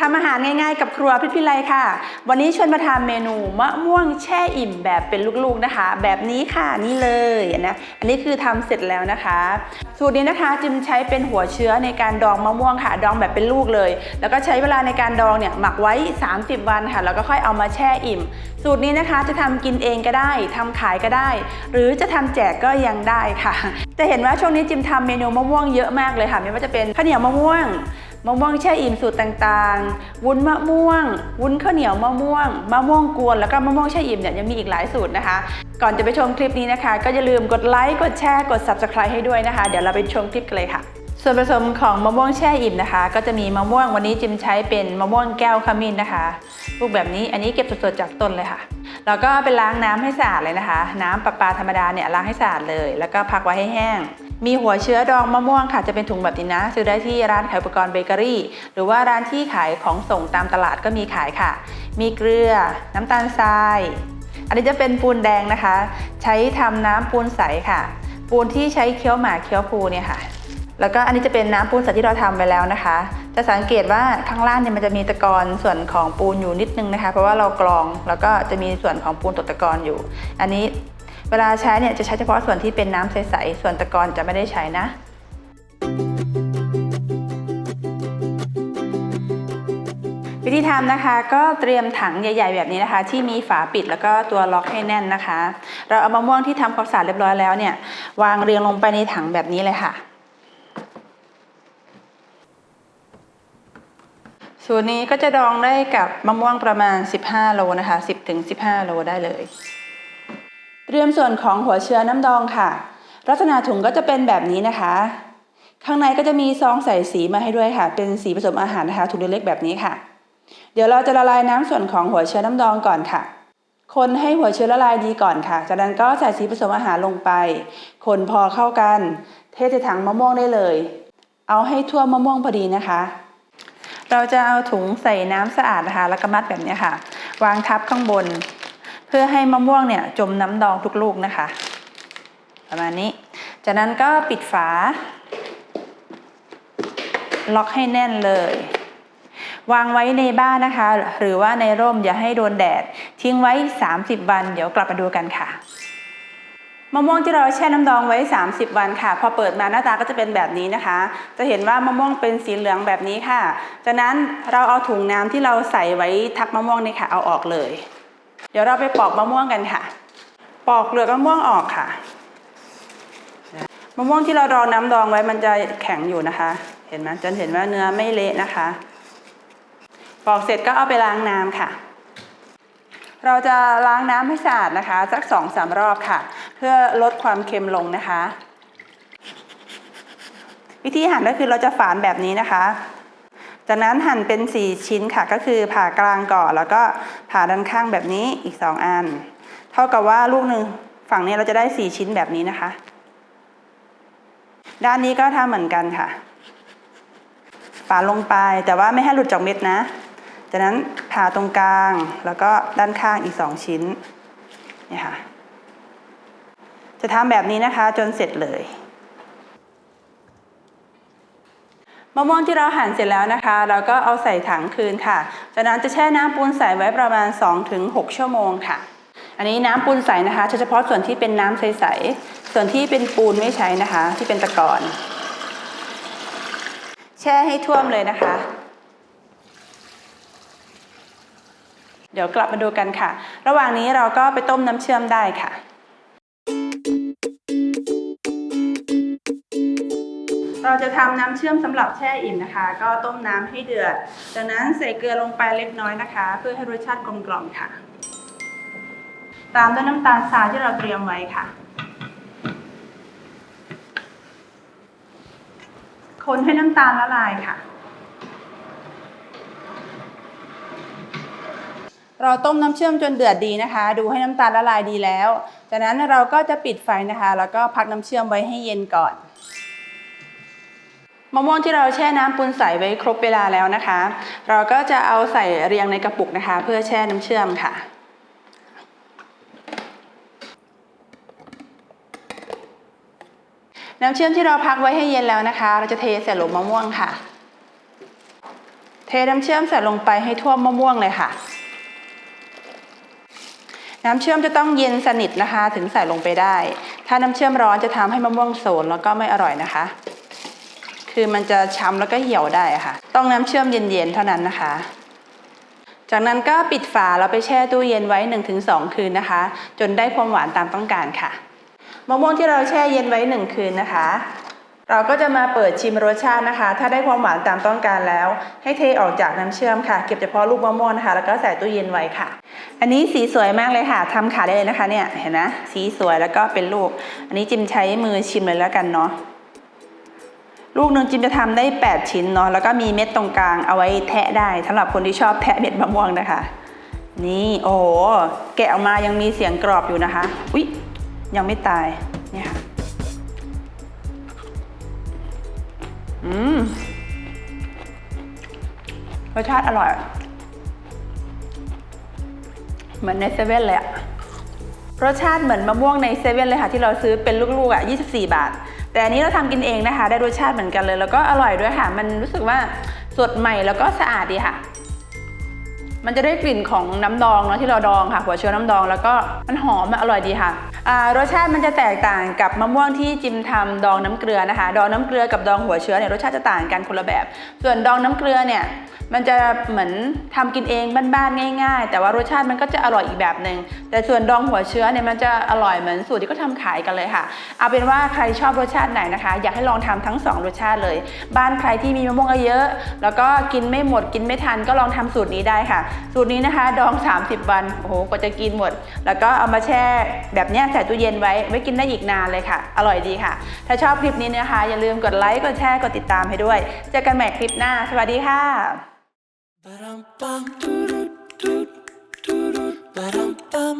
ทำอาหารง่ายๆกับครัวพิพิไลค่ะ วันนี้ชวนมาทำเมนูมะม่วงแช่อิ่มแบบเป็นลูกๆนะคะ แบบนี้ค่ะนี่เลยนะอันนี้คือทำเสร็จแล้วนะคะ สูตรนี้นะคะจิมใช้เป็นหัวเชื้อในการดองมะม่วงค่ะ ดองแบบเป็นลูกเลย แล้วก็ใช้เวลาในการดองเนี่ยหมักไว้ 30 วันค่ะแล้วก็ค่อยเอามาแช่อิ่ม สูตรนี้นะคะจะทำกินเองก็ได้ทำขายก็ได้ หรือจะทำแจกก็ยังได้ค่ะจะเห็นว่าช่วงนี้จิมทำเมนูมะม่วงเยอะมากเลยค่ะไม่ว่าจะเป็นข้าวเหนียวมะม่วง มะม่วงแช่อิ่มสูตรต่างๆ วุ้นมะม่วง วุ้นข้าวเหนียวมะม่วง มะม่วงกวน แล้วก็มะม่วงแช่อิ่มเนี่ยยังมีอีกหลายสูตรนะคะ ก่อนจะไปชมคลิปนี้นะคะ ก็อย่าลืมกดไลค์ กดแชร์ กด subscribe ให้ด้วยนะคะ เดี๋ยวเราไปชมคลิปกันเลยค่ะ ส่วนผสมของมะม่วงแช่อิ่มนะคะ ก็จะมีมะม่วงวันนี้จิมใช้เป็นมะม่วงแก้วขมิ้นนะคะ ลูกแบบนี้ อันนี้เก็บสดๆจากต้นเลยค่ะแล้วก็ไปล้างน้ำให้สะอาดเลยนะคะ น้ำประปาธรรมดาเนี่ยล้างให้สะอาดเลย แล้วก็พักไว้ให้แห้ง มีหัวเชื้อดองมะม่วงค่ะจะเป็นถุงแบบนี้นะ ซื้อได้ที่ร้านขายอุปกรณ์เบเกอรี่ หรือว่าร้านที่ขายของส่งตามตลาดก็มีขายค่ะ มีเกลือ น้ำตาลทราย อันนี้จะเป็นปูนแดงนะคะ ใช้ทำน้ำปูนใสค่ะ ปูนที่ใช้เคี้ยวหมาเคี้ยวภูเนี่ยค่ะ แล้วก็อันนี้จะเป็นน้ำปูนใสที่เราทำไปแล้วนะคะ จะสังเกตว่าข้างล่างเนี่ยมันจะมีตะกอนส่วนของปูนอยู่นิดนึงนะคะ เพราะว่าเรากรองแล้วก็จะมีส่วนของปูนตกตะกอนอยู่ อันนี้ เวลาใช้เนี่ยจะใช้เฉพาะส่วนที่เป็นน้ำใสๆ ส่วนตะกอนจะไม่ได้ใช้นะ วิธีทำนะคะก็เตรียมถังใหญ่ ๆ แบบนี้นะคะ ที่มีฝาปิดแล้วก็ตัวล็อกให้แน่นนะคะ เราเอามะม่วงที่ทำความสะอาดเรียบร้อยแล้วเนี่ย วางเรียงลงไปในถังแบบนี้เลยค่ะสูตรนี้ก็จะดองได้กับมะม่วงประมาณ 15 โลนะคะ 10-15 โลได้เลย เตรียมส่วนของหัวเชื้อน้ำดองค่ะ ลักษณะถุงก็จะเป็นแบบนี้นะคะ ข้างในก็จะมีซองใส่สีมาให้ด้วยค่ะ เป็นสีผสมอาหารนะคะถุงเล็กๆแบบนี้ค่ะ เดี๋ยวเราจะละลายน้ำส่วนของหัวเชื้อน้ำดองก่อนค่ะ คนให้หัวเชื้อละลายดีก่อนค่ะจากนั้นก็ใส่สีผสมอาหารลงไป คนพอเข้ากัน เทใส่ถังมะม่วงได้เลย เอาให้ทั่วมะม่วงพอดีนะคะเราจะเอาถุงใส่น้ำสะอาดนะคะแล้วก็มัดแบบนี้ค่ะ วางทับข้างบน เพื่อให้มะม่วงเนี่ยจมน้ำดองทุกลูกนะคะ ประมาณนี้ จากนั้นก็ปิดฝา ล็อกให้แน่นเลย วางไว้ในบ้านนะคะ หรือว่าในร่มอย่าให้โดนแดด ทิ้งไว้ 30 วัน เดี๋ยวกลับมาดูกันค่ะมะม่วงที่เราแช่น้ำดองไว้ 30 วันค่ะ พอเปิดมาหน้าตาก็จะเป็นแบบนี้นะคะ จะเห็นว่ามะม่วงเป็นสีเหลืองแบบนี้ค่ะ จากนั้นเราเอาถุงน้ำที่เราใส่ไว้ทับมะม่วงนี่ค่ะเอาออกเลย เดี๋ยวเราไปปอกมะม่วงกันค่ะ ปอกเปลือกมะม่วงออกค่ะ มะม่วงที่เรารอน้ำดองไว้มันจะแข็งอยู่นะคะ เห็นไหมจนเห็นว่าเนื้อไม่เละนะคะ ปอกเสร็จก็เอาไปล้างน้ำค่ะ เราจะล้างน้ำให้สะอาดนะคะ สักสองสามรอบค่ะ เพื่อลดความเค็มลงนะคะ วิธีหั่นก็คือเราจะฝานแบบนี้นะคะ จากนั้นหั่นเป็น 4 ชิ้นค่ะ ก็คือผ่ากลางก่อนแล้วก็ผ่าด้านข้างแบบนี้อีก 2 อัน เท่ากับว่าลูกหนึ่งฝั่งนี้เราจะได้ 4 ชิ้นแบบนี้นะคะ ด้านนี้ก็ทำเหมือนกันค่ะฝาลงไปแต่ว่าไม่ให้หลุดจากเม็ดนะจากนั้นผ่าตรงกลางแล้วก็ด้านข้างอีก 2 ชิ้นนี่ค่ะจะทำแบบนี้นะคะจนเสร็จเลย มะม่วงที่เราหั่นเสร็จแล้วนะคะ เราก็เอาใส่ถังคืนค่ะ จากนั้นจะแช่น้ำปูนใสไว้ประมาณ 2-6 ชั่วโมงค่ะ อันนี้น้ำปูนใสนะคะเฉพาะส่วนที่เป็นน้ำใสๆส่วนที่เป็นปูนไม่ใช้นะคะ ที่เป็นตะกอนแช่ให้ท่วมเลยนะคะ เดี๋ยวกลับมาดูกันค่ะ ระหว่างนี้เราก็ไปต้มน้ำเชื่อมได้ค่ะ เราจะทำน้ำเชื่อมสำหรับแช่อิ่มนะคะ ก็ต้มน้ำให้เดือด จากนั้นใส่เกลือลงไปเล็กน้อยนะคะ เพื่อให้รสชาติกลมกล่อมค่ะ ตามด้วยน้ำตาลทรายที่เราเตรียมไว้ค่ะ คนให้น้ำตาลละลายค่ะ เราต้มน้ำเชื่อมจนเดือดดีนะคะ ดูให้น้ำตาลละลายดีแล้ว จากนั้นเราก็จะปิดไฟนะคะ แล้วก็พักน้ำเชื่อมไว้ให้เย็นก่อนะม่วงที่เราแช่น้ำปูนใสไว้ครบเวลาแล้วนะคะ เราก็จะเอาใส่เรียงในกระปุกนะคะ เพื่อแช่น้ำเชื่อมค่ะน้ำเชื่อมที่เราพักไว้ให้เย็นแล้วนะคะ เราจะเทใส่โหลมะม่วงค่ะ เทน้ำเชื่อมใส่ลงไปให้ท่วมมะม่วงเลยค่ะ น้ำเชื่อมจะต้องเย็นสนิทนะคะ ถึงใส่ลงไปได้ ถ้าน้ำเชื่อมร้อนจะทำให้มะม่วงโสนแล้วก็ไม่อร่อยนะคะ คือมันจะช้ำแล้วก็เหี่ยวได้ค่ะ ต้องน้ำเชื่อมเย็นๆเท่านั้นนะคะ จากนั้นก็ปิดฝาแล้วไปแช่ตู้เย็นไว้ 1-2 คืนนะคะ จนได้ความหวานตามต้องการค่ะมะม่วงที่เราแช่เย็นไว้ 1 คืนนะคะ เราก็จะมาเปิดชิมรสชาตินะคะ ถ้าได้ความหวานตามต้องการแล้ว ให้เทออกจากน้ำเชื่อมค่ะ เก็บเฉพาะลูกมะม่วงนะคะ แล้วก็ใส่ตู้เย็นไว้ค่ะ อันนี้สีสวยมากเลยค่ะทำขายได้เลยนะคะเนี่ยเห็นนะสีสวยแล้วก็เป็นลูก อันนี้จิมใช้มือชิมเลยแล้วกันเนาะ ลูกหนึ่งจิมจะทำได้ 8 ชิ้นเนาะแล้วก็มีเม็ดตรงกลางเอาไว้แทะได้สำหรับคนที่ชอบแทะเม็ดมะม่วงนะคะ นี่โอ้แกะออกมายังมีเสียงกรอบอยู่นะคะอุ๊ยยังไม่ตายเนี่ยค่ะอืมรสชาติอร่อย เหมือนในเซเว่นเลยอะรสชาติเหมือนมะม่วงในเซเว่นเลยค่ะ ที่เราซื้อเป็นลูกๆอะ24 บาท แต่อันนี้เราทำกินเองนะคะ ได้รสชาติเหมือนกันเลย แล้วก็อร่อยด้วยค่ะ มันรู้สึกว่าสดใหม่แล้วก็สะอาดดีค่ะ มันจะได้กลิ่นของน้ำดองเนาะที่เราดองค่ะ หัวเชื้อน้ำดองแล้วก็มันหอมมันอร่อยดีค่ะรสชาติมันจะแตกต่างกับมะม่วงที่จิมทำดองน้ำเกลือนะคะ ดองน้ำเกลือกับดองหัวเชื้อเนี่ยรสชาติจะต่างกันคนละแบบ ส่วนดองน้ำเกลือเนี่ยมันจะเหมือนทำกินเองบ้านๆง่าย ๆ แต่ว่ารสชาติมันก็จะอร่อยอีกแบบหนึ่งแต่ส่วนดองหัวเชื้อเนี่ยมันจะอร่อยเหมือนสูตรที่เขาทำขายกันเลยค่ะ เอาเป็นว่าใครชอบรสชาติไหนนะคะ อยากให้ลองทำทั้งสองรสชาติเลย บ้านใครที่มีมะม่วงเยอะ แล้วก็กินไม่หมดกินไม่ทันก็ลองทำสูตรนี้ได้ค่ะสูตรนี้นะคะ ดอง 30 วันโอ้โหก็จะกินหมด แล้วก็เอามาแช่แบบนี้ใส่ตู้เย็นไว้ไว้กินได้อีกนานเลยค่ะ อร่อยดีค่ะ ถ้าชอบคลิปนี้นะคะ อย่าลืมกดไลค์กดแชร์กดติดตามให้ด้วยเจอกันใหม่คลิปหน้า สวัสดีค่ะ Ba-dum-bum